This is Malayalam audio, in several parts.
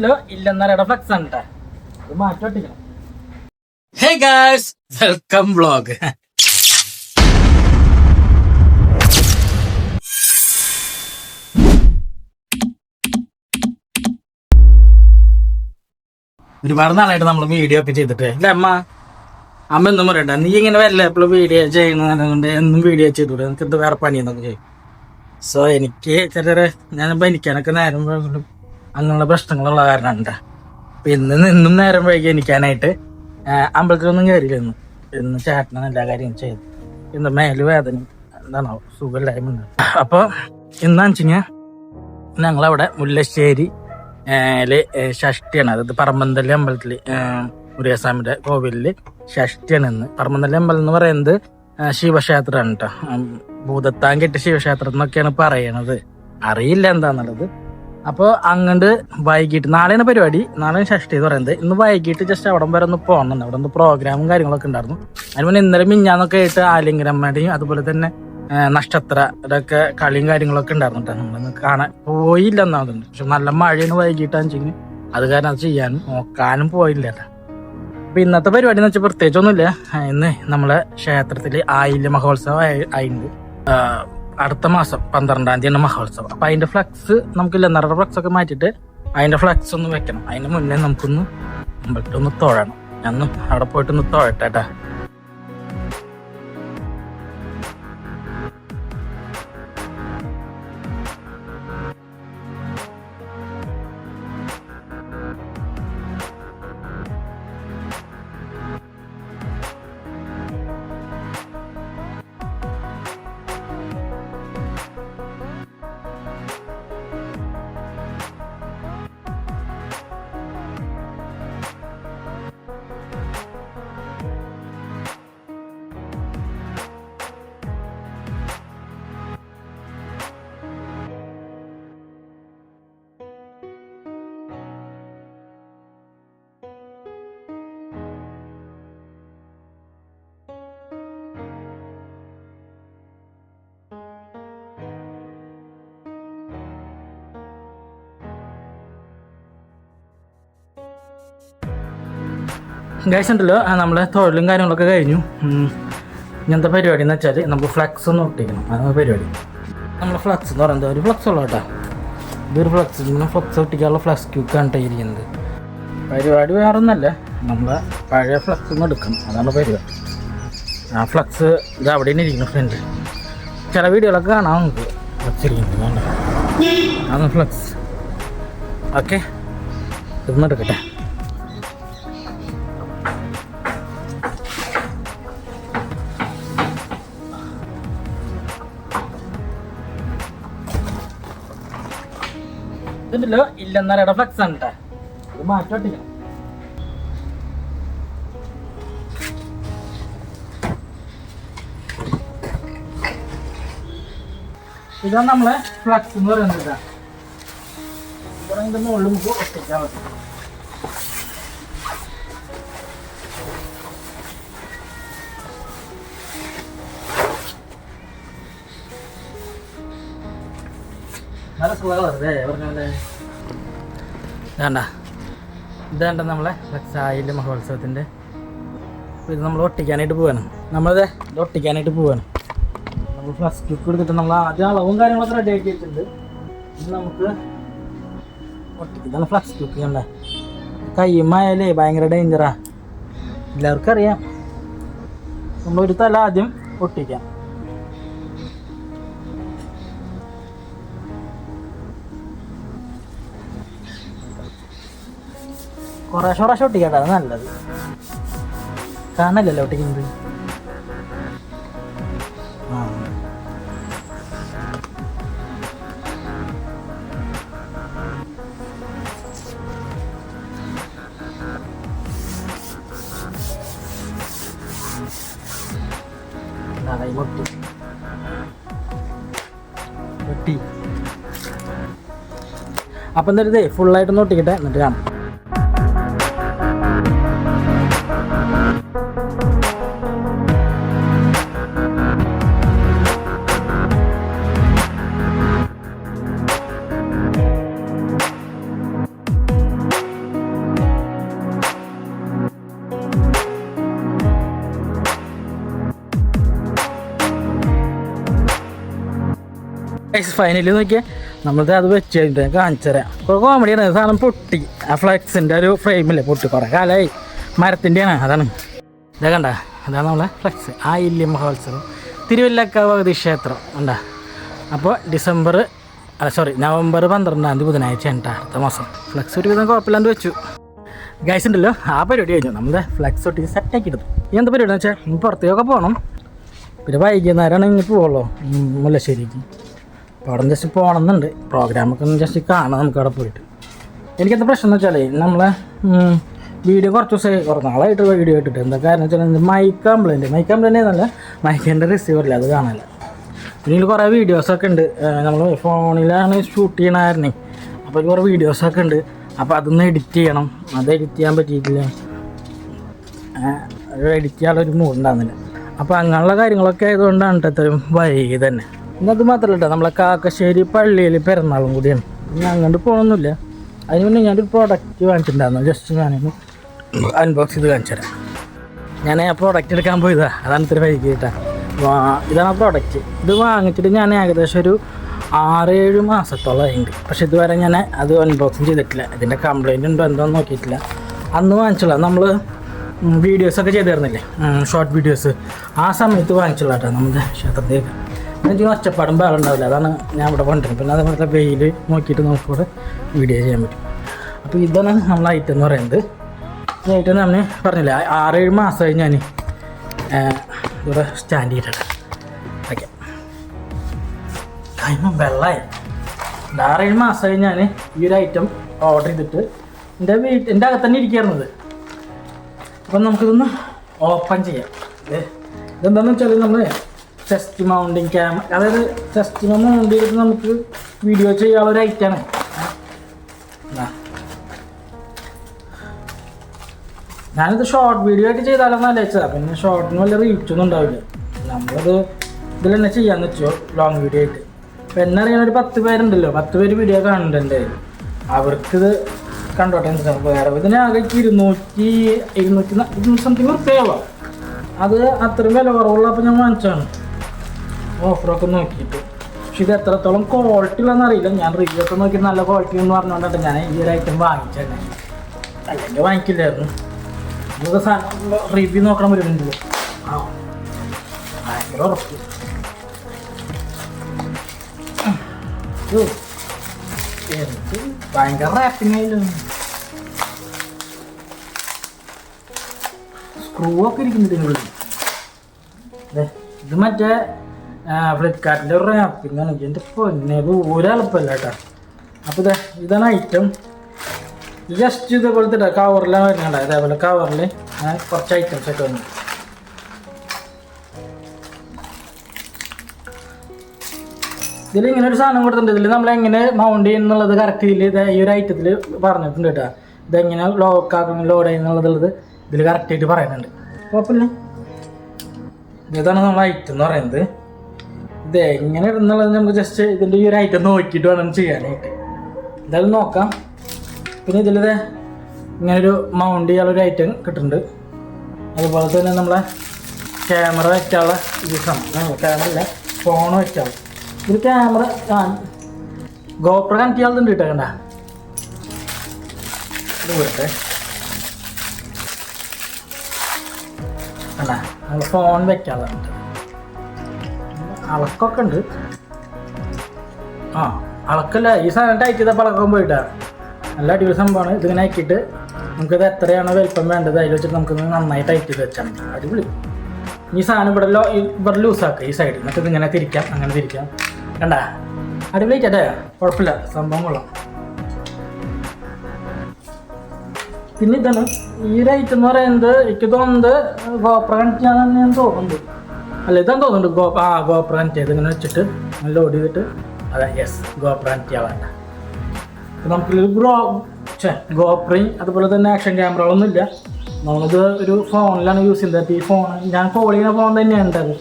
ഹലോ ഇല്ലെന്നരയുടെ ഫ്ലക്സ് ആണ് ട്ടാ. ഇത് വെൽക്കം വ്ളോഗ് ഒരുപാട് നാളായിട്ട് നമ്മൾ വീഡിയോ ഒക്കെ ചെയ്തിട്ട്. അല്ലേ അമ്മ? അമ്മ എന്നും പറയണ്ട നീ ഇങ്ങനെ വരില്ല എപ്പോഴും വീഡിയോ ചെയ്യുന്നതുകൊണ്ട് എന്നും വീഡിയോ ചെയ്തൂടെ? എനിക്ക് എന്ത് വേറെ പണിയെന്നൊക്കെ ചെയ്യും സോ എനിക്ക് ചെറിയ ഞാൻ എനിക്കാനൊക്കെ നേരം അങ്ങനെയുള്ള പ്രശ്നങ്ങളുള്ള കാരണമുണ്ട് പിന്നെ നിന്നും നേരം വൈകി എനിക്കാനായിട്ട് അമ്പലത്തിലൊന്നും കയറിയിരുന്നു ഇന്ന് ചേട്ടനാണ് എല്ലാ കാര്യവും ചെയ്തു ഇന്ന് മേൽ വേദന എന്താണോ സുഖമില്ലായ്മ അപ്പോൾ ഇന്നാന്ന് വെച്ച് കഴിഞ്ഞാൽ ഞങ്ങളവിടെ മുല്ലശ്ശേരി ഷഷ്ടിയാണ്. അതായത് പറമ്പന്തല്ലി അമ്പലത്തിൽ മുരിയാസ്വാമിയുടെ കോവിലിൽ ഷഷ്ടിയാണ് ഇന്ന്. പറമ്പന്തല്ലി അമ്പലം എന്ന് പറയുന്നത് ശിവക്ഷേത്രമാണ് കേട്ടോ ഭൂതത്താൻ കെട്ടിയ ശിവക്ഷേത്രം എന്നൊക്കെയാണ് പറയണത്. അറിയില്ല എന്താന്നുള്ളത്. അപ്പോൾ അങ്ങോട്ട് വൈകിട്ട് നാളെയാണ് പരിപാടി. നാളെ ഷഷ്ടി എന്ന് പറയുന്നത്. ഇന്ന് വൈകിട്ട് ജസ്റ്റ് അവിടെ വരെ ഒന്ന് പോകണം അവിടെ ഒന്ന് പ്രോഗ്രാമും കാര്യങ്ങളൊക്കെ ഉണ്ടായിരുന്നു. അതിന് മുന്നേ ഇന്നലെ മിഞ്ഞാന്നൊക്കെ ആയിട്ട് ആലിംഗനമ്മയുടെയും അതുപോലെ തന്നെ നക്ഷത്ര ഇതൊക്കെ കളിയും കാര്യങ്ങളൊക്കെ ഉണ്ടായിരുന്നു കേട്ടോ നമ്മളൊന്ന് കാണാൻ പോയില്ല എന്നാണ് പക്ഷെ നല്ല മഴയാണ് വൈകിട്ടാന്ന് വെച്ചെങ്കിൽ അത് കാരണം അത് ചെയ്യാനും നോക്കാനും പോയില്ല അപ്പൊ ഇന്നത്തെ പരിപാടി എന്ന് വെച്ചാൽ പ്രത്യേകിച്ചൊന്നുമില്ല. ഇന്ന് നമ്മളെ ക്ഷേത്രത്തിൽ ആയില്യ മഹോത്സവം ആയി- ആയിട്ടുണ്ട് അടുത്ത മാസം പന്ത്രണ്ടാം തീയതിയാണ് മഹോത്സവം. അപ്പൊ അതിന്റെ ഫ്ലക്സ് നമുക്ക് ലെന്നറുടെ ഫ്ലക്സ് ഒക്കെ മാറ്റിയിട്ട് അതിന്റെ ഫ്ലക്സ് ഒന്ന് വെക്കണം. അതിന് മുന്നേ നമുക്കൊന്ന് അമ്പലത്തിൽ ഒന്ന് തൊഴണം. ഞാൻ അവിടെ പോയിട്ടൊന്ന് തൊഴട്ടെ ഗൈസ് ഉണ്ടല്ലോ. ആ, നമ്മളെ തൊഴിലും കാര്യങ്ങളൊക്കെ കഴിഞ്ഞു. ഇങ്ങനത്തെ പരിപാടി എന്ന് വെച്ചാൽ നമുക്ക് ഫ്ലക്സ് ഒന്ന് ഒട്ടിക്കണം അതാണ് പരിപാടി. നമ്മൾ ഫ്ലക്സ് എന്ന് പറയുന്നത് ഒരു ഫ്ലക്സ് ഉള്ളൂ കേട്ടോ. ഇതൊരു ഫ്ലക്സ് ഇങ്ങനെ ഫ്ലക്സ് ഒട്ടിക്കാനുള്ള ഫ്ലക്സ് ക്യൂക്കാണ് ഇരിക്കുന്നത്. പരിപാടി വേറെ ഒന്നല്ല നമ്മളെ പഴയ ഫ്ലക്സ് ഒന്ന് എടുക്കണം. അതാണ് പരിപാടി. ആ ഫ്ലക്സ് ഇത് അവിടെ തന്നെ ഇരിക്കുന്നു ഫ്രണ്ട് ചില വീഡിയോകളൊക്കെ കാണാം നമുക്ക് ഫ്ലക്സ് ഇരിക്കുന്നത് അതാണ് ഫ്ലക്സ് ഓക്കെ ഇതൊന്നും ഇതുണ്ടല്ലോ ഇല്ലെന്നരയുടെ ഫ്ലക്സ് ആണ് കേട്ടോ ഇത് മാറ്റി ഒട്ടിക്കണം ഇതാണ് നമ്മളെ ഫ്ലക്സ് എന്ന് പറയുന്നത്. ഇവിടെ ഇതിന്റെ മുകളിൽ നമുക്ക് ഒട്ടിക്കാൻ പറ്റും. വേണ്ട ഇതാണ്ട. നമ്മളെ സായിലെ മഹോത്സവത്തിന്റെ ഇത് നമ്മൾ ഒട്ടിക്കാനായിട്ട് പോവാണ്. നമ്മളത് ഇത് ഒട്ടിക്കാനായിട്ട് പോവാണ്. നമ്മൾ ഫസ്റ്റ് ലുക്ക് എടുത്തിട്ട് നമ്മൾ ആദ്യം അളവും കാര്യങ്ങളൊക്കെ റെഡി ആക്കി വെച്ചിട്ടുണ്ട്. ഇത് നമുക്ക് ഒട്ടിക്കുന്നതാണ് ഫ്ലക്സ് ലുക്ക് ഉണ്ടേ കയ്യുമായാലേ ഭയങ്കര ഡേഞ്ചറാ എല്ലാവർക്കും അറിയാം. നമ്മളൊരു തല ആദ്യം ഒട്ടിക്കാം. കുറേശ്ശെ കുറേശ്ശെ ഒട്ടിക്കട്ടെ അത് നല്ലത്. കാണല്ലല്ലോ ഒട്ടിക്കുന്നത് ആ. ഒട്ടി ഒട്ടി അപ്പം എന്നിട്ട് ഫുള്ളായിട്ടൊന്ന് ഒട്ടിക്കട്ടെ എന്നിട്ട് കാണാം. ഫൈനലി നോക്കിയാൽ നമ്മളത് അത് വെച്ച് കഴിഞ്ഞിട്ട് ഞാൻ കുറേ കോമഡിയാണ് സാധനം പൊട്ടി. ആ ഫ്ലെക്സിന്റെ ഒരു ഫ്രെയിമില്ലേ പൊട്ടി കുറേ കാലമായി മരത്തിന്റെയാണ് അതാണ്. ഇതാ കണ്ട. അതാണ് നമ്മളെ ഫ്ലെക്സ് ആ ഇല്ലി മഹോത്സവം. തിരുവല്ലക്ക ഭഗതി ക്ഷേത്രം. ഉണ്ടാ അപ്പോൾ ഡിസംബർ അല്ല സോറി നവംബർ പന്ത്രണ്ടാം തീയതി ബുധനാഴ്ച കേട്ടോ അടുത്ത മാസം. ഫ്ലെക്സ് ഒരു വിധം കുഴപ്പമില്ലാണ്ട് വെച്ചു. ഗൈസ് ഉണ്ടല്ലോ? ആ പരിപാടി കഴിഞ്ഞു. നമ്മുടെ ഫ്ലെക്സ് ഒട്ടി സെറ്റ് ആക്കി എടുത്തു എന്താ പരിപാടി എന്ന് വെച്ചാൽ പുറത്തേക്കൊക്കെ പോകണം പിന്നെ വൈകുന്നേരമാണ് ഇങ്ങനെ പോവുള്ളൂ. ഉം, മുല്ലശ്ശേരിക്ക്. അപ്പോൾ അവിടെ ജസ്റ്റ് പോകണമെന്നുണ്ട് പ്രോഗ്രാമൊക്കെ ഒന്ന് ജസ്റ്റ് കാണാം നമുക്ക് അവിടെ പോയിട്ട്. എനിക്കെന്താ പ്രശ്നം എന്ന് വെച്ചാൽ നമ്മളെ വീഡിയോ കുറച്ച് ദിവസമായി കുറച്ച് നാളായിട്ട് വീഡിയോ ഇട്ടിട്ട്. എന്താ കാരണം വെച്ചാൽ മൈക്ക് കംപ്ലൈന്റ് മൈക്ക് കംപ്ലൈന്റ് എന്നല്ല മൈക്കിന്റെ റിസീവറില്ല അത് കാണാനില്ല പിന്നെ കുറേ വീഡിയോസൊക്കെ ഉണ്ട്. നമ്മൾ ഫോണിലാണ് ഷൂട്ട് ചെയ്യണമായിരുന്നേ അപ്പോൾ കുറേ വീഡിയോസൊക്കെ ഉണ്ട്. അപ്പോൾ അതൊന്ന് എഡിറ്റ് ചെയ്യണം. അത് എഡിറ്റ് ചെയ്യാൻ പറ്റിയിട്ടില്ല. എഡിറ്റ് ചെയ്യാനുള്ള ഒരു മൂഡ് ഉണ്ടാകുന്നില്ല അപ്പോൾ അങ്ങനെയുള്ള കാര്യങ്ങളൊക്കെ ആയതുകൊണ്ടാണ് ഇത്രയും വൈകി തന്നെ. പിന്നെ അത് മാത്രമല്ല നമ്മളെ കാക്കശ്ശേരി പള്ളിയിൽ പിറന്നാളും കൂടിയാണ്. ഞാൻ അങ്ങോട്ട് പോകണമെന്നില്ല അതിന് മുന്നേ ഞാനൊരു പ്രോഡക്റ്റ് വാങ്ങിച്ചിട്ടുണ്ടായിരുന്നു ജസ്റ്റ് ഞാനൊന്ന് അൺബോക്സ് ചെയ്ത് കാണിച്ചു തരാം. ഞാൻ ആ പ്രോഡക്റ്റ് എടുക്കാൻ പോയതാ. അതാണ് ഇത്ര വൈകി കേട്ടാ. ഇതാണ് ആ പ്രോഡക്റ്റ് ഇത് വാങ്ങിച്ചിട്ട് ഞാൻ ഏകദേശം ഒരു ആറേഴ് മാസത്തോളം ആയിട്ടുണ്ട് പക്ഷെ ഇതുവരെ ഞാൻ അത് അൺബോക്സിങ് ചെയ്തിട്ടില്ല. ഇതിന്റെ കംപ്ലൈന്റ് ഉണ്ടോ എന്തോന്ന് നോക്കിയിട്ടില്ല. അന്ന് വാങ്ങിച്ചുള്ള നമ്മൾ വീഡിയോസൊക്കെ ചെയ്തിരുന്നില്ലേ? ഷോർട്ട് വീഡിയോസ് ആ സമയത്ത് വാങ്ങിച്ചുള്ള കേട്ടോ നമ്മുടെ ക്ഷേത്രത്തേക്ക് എനിക്ക് ഒച്ചപ്പാടും പാടുണ്ടാവില്ല അതാണ് ഞാൻ ഇവിടെ കൊണ്ടുവരുന്നത്. പിന്നെ അതേപോലെ വെയിൽ നോക്കിയിട്ട് നമുക്കിവിടെ വീഡിയോ ചെയ്യാൻ പറ്റും. അപ്പോൾ ഇതാണ് നമ്മൾ ഐറ്റം എന്ന് പറയുന്നത്. ഈ ഐറ്റം നമ്മൾ പറഞ്ഞില്ല ആറേഴ് മാസമായി ഞാൻ ഇവിടെ സ്റ്റാൻഡ് ചെയ്തിട്ടുണ്ട്. ഓക്കെ. കഴിയുമ്പം വെള്ളമായി ആറേഴ് മാസമായി ഞാൻ ഈ ഒരു ഐറ്റം ഓർഡർ ചെയ്തിട്ട് എന്റെ വീട്ട് എന്റെ അകത്ത് തന്നെ ഇരിക്കുന്നത് അപ്പം നമുക്കിതൊന്ന് ഓപ്പൺ ചെയ്യാം. ഇത് ഇതെന്താണെന്ന് വെച്ചാൽ നമ്മൾ ചെസ്റ്റ് മൗണ്ടിങ് ക്യാമറ അതായത് ചെസ്റ്റ് മൗണ്ട് ചെയ്തിട്ട് നമുക്ക് വീഡിയോ ചെയ്യാനുള്ള ഒരു ഐറ്റമാണ് ഞാനിത് ഷോർട്ട് വീഡിയോ ആയിട്ട് ചെയ്താലോന്ന് ആലോചിച്ചതാ. പിന്നെ ഷോർട്ടിന് വലിയ റീച്ചൊന്നും ഉണ്ടാവില്ല. നമ്മളത് ഇതിൽ തന്നെ ചെയ്യാന്ന് വെച്ചോ ലോങ് വീഡിയോ ആയിട്ട്. ഇപ്പൊ എന്നെ അറിയാൻ ഒരു പത്ത് പേരുണ്ടല്ലോ. പത്ത് പേര് വീഡിയോ കാണുന്നുണ്ട് കയ്യിൽ. അവർക്കിത് കണ്ടോട്ടെ വേറെ ഇതിന് ആകെക്ക് ഇരുന്നൂറ്റി ഇരുന്നൂറ്റി സംതിങ് റുപ്യാവാം അത് അത്രയും വില കുറവുള്ള അപ്പൊ ഞാൻ വാങ്ങിച്ചാണ് ഓഫറൊക്കെ നോക്കിയിട്ട്. പക്ഷെ ഇത് എത്രത്തോളം ക്വാളിറ്റി ഉള്ളതെന്ന് അറിയില്ല. ഞാൻ റിവ്യൂ ഒക്കെ നോക്കി നല്ല ക്വാളിറ്റി എന്ന് പറഞ്ഞുകൊണ്ടാണ് ഞാൻ ഈ ഒരു ഐറ്റം വാങ്ങിച്ചത് അല്ലെങ്കിൽ വാങ്ങിക്കില്ലായിരുന്നു. നമുക്ക് റിവ്യൂ നോക്കണം വരുന്നുണ്ടല്ലോ ആ. ഭയങ്കര ഉറപ്പ്. എന്ത് ഭയങ്കര റാപ്പിംഗ് ആയാലും സ്ക്രൂ ഒക്കെ ഇരിക്കുന്നുണ്ട് ഇത് മറ്റേ ഫ്ലിപ്കാർട്ടിന്റെ ഒരു റാപ്പിംഗ് ആണ്. എന്റെ പൊന്നെ? ഇത് ഒരെളുപ്പമല്ല കേട്ടോ അപ്പോൾ ഇതാ ഇതാണ് ഐറ്റം ജസ്റ്റ് ഇതേപോലത്തെ കവറിലാണ് വരുന്നുണ്ട് അതേപോലെ കവറിൽ കുറച്ച് ഐറ്റംസ് ഒക്കെ വന്നു. ഇതിൽ ഇങ്ങനെ ഒരു സാധനം കൊടുത്തിട്ടുണ്ട്. ഇതിൽ നമ്മൾ എങ്ങനെ മൗണ്ട് ചെയ്യുന്നുള്ളത് കറക്റ്റ് ഇതിൽ ഇത് ഈ ഒരു ഐറ്റത്തിൽ പറഞ്ഞിട്ടുണ്ട് കേട്ടോ ഇതെങ്ങനെ ലോക്കാക്കണം ലോഡ് ചെയ്യുന്നുള്ളത് ഇതിൽ കറക്റ്റായിട്ട് പറയുന്നുണ്ട്. കുഴപ്പമില്ല. ഇതാണ് നമ്മൾ ഐറ്റം എന്ന് പറയുന്നത്. ഇത് എങ്ങനെ ഇടുന്നുള്ളത് നമുക്ക് ജസ്റ്റ് ഇതിന്റെ ഈ ഒരു ഐറ്റം നോക്കിയിട്ട് വേണം ചെയ്യാനായിട്ട്. എന്തായാലും നോക്കാം. പിന്നെ ഇതിലിത് ഇങ്ങനൊരു മൗണ്ട് ചെയ്യാനുള്ള ഐറ്റം കിട്ടുന്നുണ്ട്. അതുപോലെ തന്നെ നമ്മളെ ക്യാമറ വെക്കാനുള്ള ഇത് സംഭവം ക്യാമറ ഇല്ല ഫോൺ വെക്കാനുള്ള. ഇത് ക്യാമറ ആ ഗോപ്ര കണക്ട് ചെയ്യാളുണ്ട് കേട്ടോ കണ്ട? ഇത് നമ്മൾ ഫോൺ വെക്കാനുള്ളത് അളക്കൊക്കെ ഉണ്ട്. ആ അളക്കല്ല ഈ സാധനം ടൈറ്റ് ചെയ്തപ്പോൾ അളക്കം പോയിട്ടാ. നല്ല അടിപൊളി സംഭവമാണ്. ഇതിങ്ങനെ ആക്കിയിട്ട് നമുക്കിത് എത്രയാണ് വലിപ്പം വേണ്ടത് അതിൽ വെച്ചിട്ട് നമുക്ക് നന്നായി ടൈറ്റ് ചെയ്ത് വെച്ചാൽ മതി. അടിപൊളി. ഈ സാധനം ഇവിടെ ലോ ഇവിടെ ലൂസാക്കുക ഈ സൈഡിൽ എന്നിട്ട് ഇതിങ്ങനെ തിരിക്കാം അങ്ങനെ തിരിക്കാം. കണ്ട? അടിപൊളിയായിട്ടേ കുഴപ്പമില്ല. സംഭവം കൊള്ളാം. പിന്നെ ഇതാണ്. ഈ ഒരു ഐറ്റം എന്ന് പറയുന്നത് എനിക്ക് തോന്നുന്നത് ഗോപ്ര കണക്ട് ചെയ്യാൻ ഞാൻ തോന്നുന്നുണ്ട് അല്ല ഇതാന്ന് തോന്നുന്നുണ്ട്? ഗോ ആ ഗോ കണക്ട് ചെയ്ത് ഇങ്ങനെ വെച്ചിട്ട് നല്ല ചെയ്തിട്ട് അതെ യെസ് ഗോപ്രാന്റ് ആവാണ്ട നമുക്ക് ഗ്രോ ഛേ ഗോപ്രയും അതുപോലെ തന്നെ ആക്ഷൻ ക്യാമറകളൊന്നും ഇല്ല നമ്മളിത് ഒരു ഫോണിലാണ് യൂസ് ചെയ്തത് ഈ ഫോൺ ഞാൻ കോൾ ചെയ്യുന്ന ഫോൺ തന്നെയാണ് ഉണ്ടത്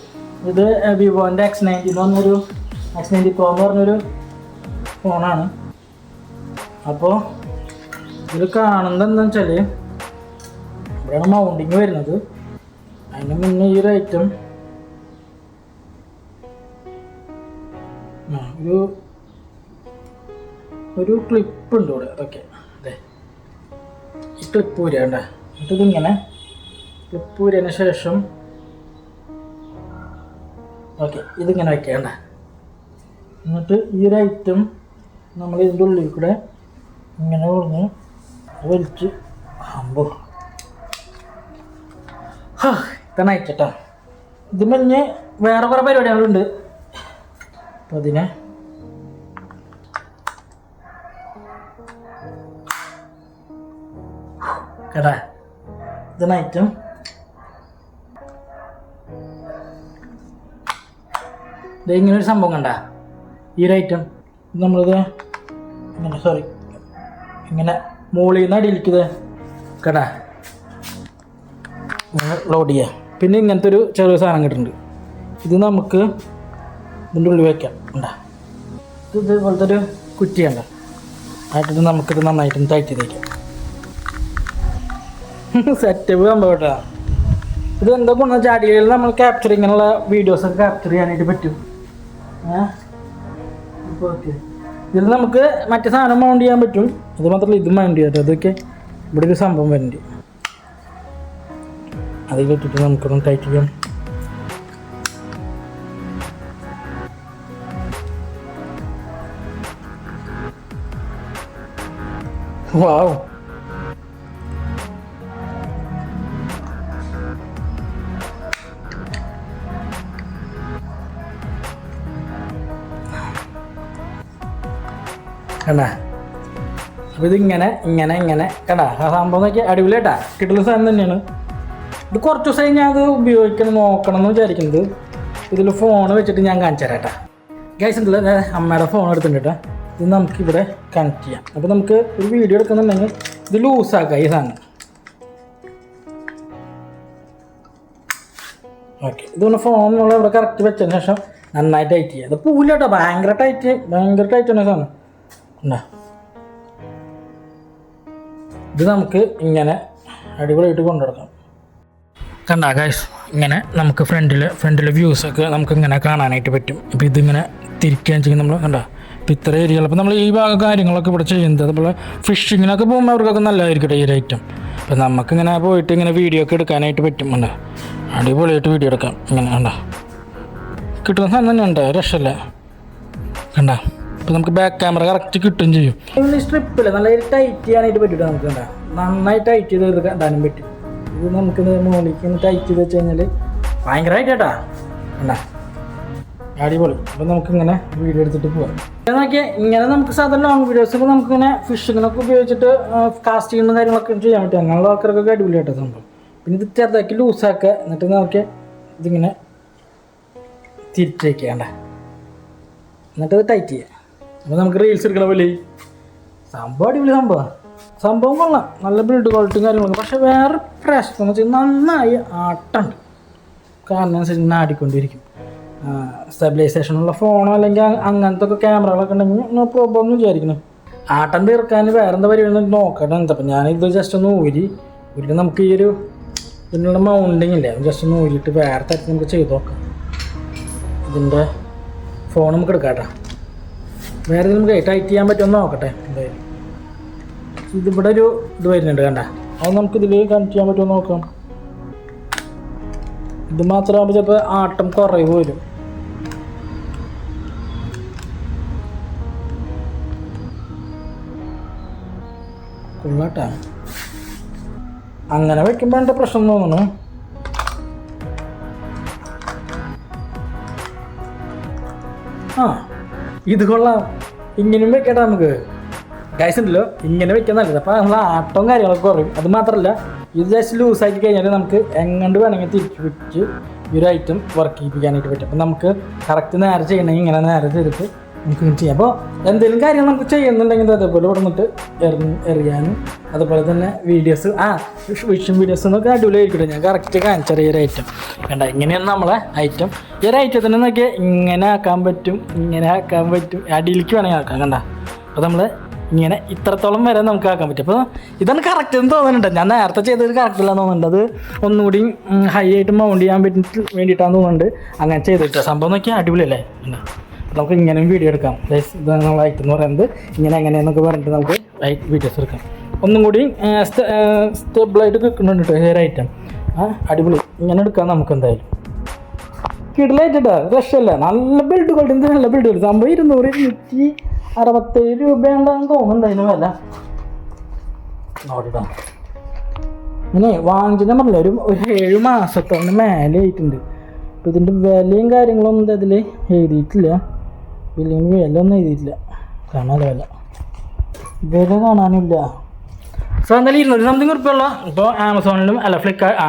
ഇത് വിവോന്റെ എക്സ് നയന്റി എന്ന് പറഞ്ഞൊരു എക്സ് നയന്റി പ്രോ എന്ന് പറഞ്ഞൊരു ഫോണാണ് അപ്പോൾ ഇതിൽ കാണുന്നത് എന്താണെന്ന് വെച്ചാൽ ഇവിടെയാണ് മൗണ്ടിങ് വരുന്നത്. അതിന് മുന്നേ ഈ ഒരു ഐറ്റം ഒരു ഒരു ക്ലിപ്പ് ഉണ്ട് ഇവിടെ അതൊക്കെ. അതെ ഈ ക്ലിപ്പ് ഊരണ്ട എന്നിട്ട് ഇതിങ്ങനെ ക്ലിപ്പ് ഊരിയതിന് ശേഷം ഓക്കെ ഇതിങ്ങനെ വയ്ക്കേണ്ട എന്നിട്ട് ഈ ഒരു ഐറ്റം നമ്മൾ ഇതിന്റെ ഉള്ളിൽ കൂടെ ഇങ്ങനെ കൊടുന്ന് വലിച്ച് അമ്പോ. ഹാ ഇതാണ് അയച്ചട്ടാ മഞ്ഞ് വേറെ കുറേ പരിപാടികളുണ്ട്. അപ്പോൾ അതിനെ കേട്ടാ ഇതാണ് ഐറ്റം ഇത് ഇങ്ങനെ ഒരു സംഭവം കണ്ട. ഈ ഒരു ഐറ്റം നമ്മളിത് സോറി ഇങ്ങനെ മുകളിൽ നിന്ന് അടിയിലിരിക്കുന്നത് കേട്ടാ ലോഡ് ചെയ്യാം. പിന്നെ ഇങ്ങനത്തെ ഒരു ചെറിയ സാധനം കിട്ടുന്നുണ്ട്. ഇത് നമുക്ക് ഇതിന്റെ ഉള്ളിൽ വയ്ക്കാം ഉണ്ടാ ഇത് ഇതുപോലത്തെ ഒരു കുറ്റിയുണ്ട് ആയിട്ടിട്ട് നമുക്കിത് നന്നായിട്ട് ടൈറ്റ് തയ്ക്കാം സെറ്റപ്പ് സംഭവം കേട്ടോ ഇത് എന്താ ഗുണം ചാടികളിൽ നമ്മൾ ക്യാപ്ചർ ഇങ്ങനെയുള്ള വീഡിയോസൊക്കെ ക്യാപ്ചർ ചെയ്യാനായിട്ട് പറ്റും. ഓക്കെ ഇതിൽ നമുക്ക് മറ്റേ സാധനം മൗണ്ട് ചെയ്യാൻ പറ്റും. അത് മാത്രമല്ല ഇത് മൗണ്ട് ചെയ്യാം അതൊക്കെ ഇവിടെ ഒരു സംഭവം വരുന്നുണ്ട് അത് കിട്ടിട്ട് നമുക്കൊന്ന് ടൈറ്റ് ചെയ്യാം. വാവ് കണ്ടാ? അപ്പോൾ ഇതിങ്ങനെ ഇങ്ങനെ ഇങ്ങനെ. കണ്ടാ? ആ സംഭവം നോക്കി അടിപൊളിയായിട്ടാ കിട്ടുന്ന സാധനം തന്നെയാണ്. ഇത് കുറച്ച് ദിവസം കഴിഞ്ഞാൽ അത് ഉപയോഗിക്കണം നോക്കണം എന്ന് വിചാരിക്കുന്നത്. ഇതിൽ ഫോൺ വെച്ചിട്ട് ഞാൻ കാണിച്ചു തരാം കേട്ടാ. ഗ്യാസ് ഉണ്ടല്ലോ അമ്മയുടെ ഫോൺ എടുത്തിട്ടുണ്ട് കേട്ടോ. ഇത് നമുക്ക് ഇവിടെ കണക്ട് ചെയ്യാം. അപ്പോൾ നമുക്ക് ഒരു വീഡിയോ എടുക്കുന്നുണ്ടെങ്കിൽ ഇത് ലൂസ് ലൂസാക്കാം ഈ സാധനം. ഓക്കെ ഇതുകൊണ്ട് ഫോൺ നമ്മൾ ഇവിടെ കറക്റ്റ് വെച്ചതിന് ശേഷം നന്നായി ടൈറ്റ് ചെയ്യുക അത് പൂല കേട്ടോ ഭയങ്കര ടൈറ്റ് ഭയങ്കര ടൈറ്റ് ആണ് സാധനം. ഇത് നമുക്ക് ഇങ്ങനെ അടിപൊളിയായിട്ട് കൊണ്ടുനടക്കാം. കണ്ട ആകാശ് ഇങ്ങനെ നമുക്ക് ഫ്രണ്ടിൽ ഫ്രണ്ടിലെ വ്യൂസൊക്കെ നമുക്ക് ഇങ്ങനെ കാണാനായിട്ട് പറ്റും. ഇപ്പോൾ ഇതിങ്ങനെ തിരിക്കുകയും ചെയ്യും നമ്മൾ കണ്ട? ഇപ്പോൾ ഇത്ര ഏരിയകൾ അപ്പോൾ നമ്മൾ ഈ ഭാഗ കാര്യങ്ങളൊക്കെ ഇവിടെ ചെയ്യുന്നത്. അതുപോലെ ഫിഷിങ്ങിനൊക്കെ പോകുമ്പോൾ അവർക്കൊക്കെ നല്ലതായിരിക്കട്ടെ ഈ ഒരു ഐറ്റം അപ്പോൾ നമുക്കിങ്ങനെ പോയിട്ട് ഇങ്ങനെ വീഡിയോ ഒക്കെ എടുക്കാനായിട്ട് പറ്റും കണ്ട? അടിപൊളിയായിട്ട് വീഡിയോ എടുക്കാം. ഇങ്ങനെ കണ്ട? കിട്ടുന്ന സാധനം തന്നെ ഉണ്ട് രക്ഷല്ല കണ്ട? അപ്പോൾ നമുക്ക് ബാക്ക് ക്യാമറ കറക്റ്റ് കിട്ടുകയും ചെയ്യും. സ്ട്രിപ്പിൽ നല്ല ടൈറ്റ് ചെയ്യാനായിട്ട് പറ്റും നമുക്ക് നന്നായി ടൈറ്റ് ചെയ്ത് ഇടാനും പറ്റും. ഇത് നമുക്ക് മുകളിലേക്ക് ടൈറ്റ് ചെയ്ത് വെച്ച് കഴിഞ്ഞാൽ ഭയങ്കരമായിട്ട് കേട്ടാ. എന്നാ അടിപൊളി. നമുക്ക് നമുക്കിങ്ങനെ വീഡിയോ എടുത്തിട്ട് പോവാം. നോക്കിയാൽ ഇങ്ങനെ നമുക്ക് സാധാരണ ലോങ് വീഡിയോസ് ഇപ്പോൾ നമുക്ക് ഇങ്ങനെ ഫിഷിങ്ങിനൊക്കെ ഉപയോഗിച്ചിട്ട് കാസ്റ്റ് ചെയ്യുന്ന കാര്യങ്ങളൊക്കെ ചെയ്യാൻ പറ്റും. അങ്ങനെയുള്ള ആൾക്കാർക്കൊക്കെ അടിപൊളിയായിട്ട് സംഭവം. പിന്നെ ഇത് ചെറുതാക്കി ലൂസാക്കുക എന്നിട്ട് നോക്കിയാൽ ഇതിങ്ങനെ തിരിച്ചേക്കേണ്ട എന്നിട്ട് ടൈറ്റ് ചെയ്യുക. അപ്പോൾ നമുക്ക് റീൽസ് എടുക്കണ പോലെ. സംഭവം അടിപൊളി സംഭവം. സംഭവം കൊള്ളാം. നല്ല ബിൽഡ് ക്വാളിറ്റിയും കാര്യങ്ങളൊക്കെ. പക്ഷെ വേറെ പ്രശ്നം എന്ന് വെച്ചാൽ നന്നായി ആട്ടുണ്ട്. കാരണം അനുസരിച്ച് ആടിക്കൊണ്ടിരിക്കും. സ്റ്റെബിലൈസേഷനുള്ള ഫോണോ അല്ലെങ്കിൽ അങ്ങനത്തെ ഒക്കെ ക്യാമറകളൊക്കെ ഉണ്ടെങ്കിൽ നോ പ്രോബ്ലം എന്ന് വിചാരിക്കണം ആട്ടം തീർക്കാൻ വേറെ എന്താ പരിപാടി നോക്കണം എന്താ അപ്പം ഞാനിത് ജസ്റ്റ് ഒന്ന് ഊരി ഊരി നമുക്ക് ഈ ഒരു ഇതിനുള്ള മൗണ്ടിങ് ഇല്ലേ? ജസ്റ്റ് ഒന്ന് ഊരിയിട്ട് വേറെ തരത്തിൽ നമുക്ക് ചെയ്ത് നോക്കാം. ഇതിന്റെ ഫോൺ നമുക്ക് എടുക്കാം കേട്ടോ. വേറെ നമുക്ക് ടൈറ്റ് ചെയ്യാൻ പറ്റുമെന്ന് നോക്കട്ടെ. എന്തായാലും ഇതിവിടെ ഒരു ഇത് വരുന്നുണ്ട് കണ്ട. അത് നമുക്ക് ഇതിൽ കണക്ട് ചെയ്യാൻ പറ്റുമെന്ന് നോക്കാം. ഇത് മാത്രമാകുമ്പോൾ ചിലപ്പോൾ ആട്ടം കുറവ് വരും. കൊള്ളാട്ടാ. അങ്ങനെ വെക്കുമ്പോൾ എന്റെ പ്രശ്നം തോന്നുന്നു? ആ ഇത് കൊള്ളാം. ഇങ്ങനെയും വെക്കട്ടെ നമുക്ക്. ഗൈസ് ഉണ്ടല്ലോ ഇങ്ങനെ വെക്കാൻ നല്ലത്. അപ്പോൾ നമ്മൾ ആട്ടവും കാര്യങ്ങളൊക്കെ കുറയും. അത് മാത്രമല്ല ഇത് ജസ്റ്റ് ലൂസാക്കി കഴിഞ്ഞാൽ നമുക്ക് എങ്ങോട്ട് വേണമെങ്കിൽ തിരിച്ചു വെച്ച് ഈ ഒരു ഐറ്റം വർക്ക് ചെയ്യിപ്പിക്കാനായിട്ട് പറ്റും. അപ്പം നമുക്ക് കറക്റ്റ് നേരെ ചെയ്യണമെങ്കിൽ ഇങ്ങനെ നേരെ ചെയ്തിട്ട് നമുക്ക് ചെയ്യാം. അപ്പോൾ എന്തെങ്കിലും കാര്യങ്ങൾ നമുക്ക് ചെയ്യുന്നുണ്ടെങ്കിൽ അതേപോലെ ഇവിടെ നിന്നിട്ട് എറി എറിയാനും അതുപോലെ തന്നെ വീഡിയോസ് ആ വിഷം വീഡിയോസ് എന്നൊക്കെ അടിപൊളിയായിരിക്കട്ടെ ഞാൻ കറക്റ്റ് കാണിച്ചറിയ ഈ ഒരു ഐറ്റം വേണ്ട ഇങ്ങനെയാണ് നമ്മളെ ഐറ്റം ഈ ഒരു ഐറ്റത്തിന് നോക്കിയാൽ ഇങ്ങനെ ആക്കാൻ പറ്റും ഇങ്ങനെ ആക്കാൻ പറ്റും. അടിയിലേക്ക് വേണമെങ്കിൽ ആക്കാം കണ്ട? അപ്പോൾ നമ്മൾ ഇങ്ങനെ ഇത്രത്തോളം വരെ നമുക്ക് ആക്കാൻ പറ്റും. അപ്പോൾ ഇതാണ് കറക്റ്റ് എന്ന് തോന്നുന്നുണ്ട്. ഞാൻ നേരത്തെ ചെയ്തത് കറക്റ്റ് അല്ല തോന്നുന്നുണ്ട്. അത് ഒന്നുകൂടി ഹൈ ആയിട്ട് മൗണ്ട് ചെയ്യാൻ പറ്റി വേണ്ടിയിട്ടാന്ന് തോന്നുന്നുണ്ട്. അങ്ങനെ ചെയ്തിട്ട്. സംഭവം നോക്കിയാൽ അടിപൊളിയല്ലേ? നമുക്ക് ഇങ്ങനെയും വീഡിയോ എടുക്കാം ഇത് നമ്മൾ ഐറ്റം എന്ന് പറയുന്നത്. ഇങ്ങനെ എങ്ങനെയെന്നൊക്കെ പറഞ്ഞിട്ട് നമുക്ക് വീഡിയോസ് എടുക്കാം. ഒന്നും കൂടി സ്റ്റെബിളായിട്ട് നിൽക്കുന്നുണ്ട് കേട്ടോ ഹെയർ ഐറ്റം അടിപൊളി. ഇങ്ങനെ എടുക്കാം നമുക്ക് എന്തായാലും. കിടലായിട്ടാ രക്ഷല്ല നല്ല ബിൽഡ് കൊണ്ട് നല്ല ബിൽഡ് കൊടുത്തു സംഭവം ഇരുന്നൂറ് ഇരുന്നൂറ്റി അറുപത്തേഴ് രൂപയുണ്ടെന്ന് തോന്നുന്നുണ്ട് അതിന് വില. നോടിടാം ഇങ്ങനെ വാങ്ങിച്ചത് പറഞ്ഞില്ല ഒരു ഒരു ഏഴ് മാസത്തോളം മേലെ ആയിട്ടുണ്ട്. ഇതിന്റെ വിലയും കാര്യങ്ങളൊന്നും ഇതിൽ എഴുതിയിട്ടില്ല. ബില്ലിങ് വില ഒന്നും എഴുതിയിട്ടില്ല. കാണാതെ വില വില കാണാനില്ല. സോ എന്തായാലും ഇരുന്നൂറ് സംതിങ് ഉറുപ്പുള്ള ഇപ്പോൾ ആമസോണിലും അല്ല ഫ്ലിപ്കാർട്ട്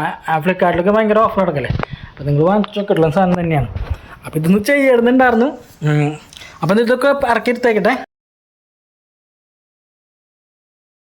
ഫ്ലിപ്കാർട്ടിലൊക്കെ ഭയങ്കര ഓഫർ നടക്കല്ലേ? അപ്പോൾ നിങ്ങൾ വാങ്ങിച്ചൊക്കെ സാധനം തന്നെയാണ്. അപ്പോൾ ഇതൊന്നും ചെയ്യണമെന്നുണ്ടായിരുന്നു. അപ്പോൾ ഇതൊക്കെ ഇറക്കിയെടുത്തേക്കട്ടെ.